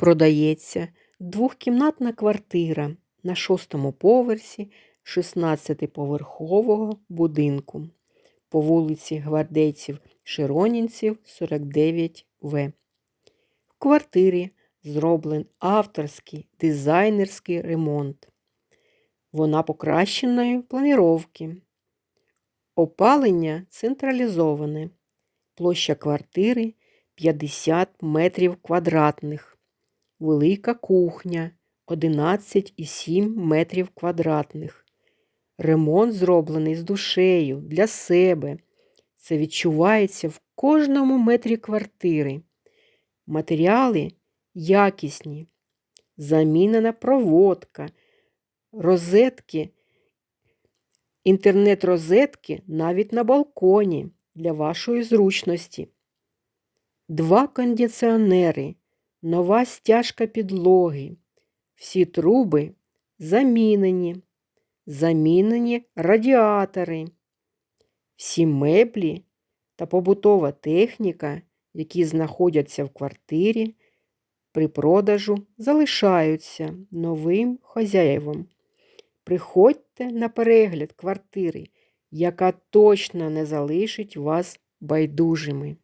Продається двохкімнатна квартира на шостому поверсі 16-поверхового будинку по вулиці Гвардейців Широнінців, 49В. В квартирі зроблений авторський дизайнерський ремонт. Вона покращеної планіровки. Опалення централізоване. Площа квартири 50 метрів квадратних. Велика кухня 11,7 метрів квадратних. Ремонт зроблений з душею для себе. Це відчувається в кожному метрі квартири. Матеріали якісні. Замінена проводка, розетки, інтернет-розетки навіть на балконі для вашої зручності. Два кондиціонери, нова стяжка підлоги. Всі труби замінені, замінені радіатори. Всі меблі та побутова техніка, які знаходяться в квартирі, при продажу залишаються новим хазяєвам. Приходьте на перегляд квартири, яка точно не залишить вас байдужими.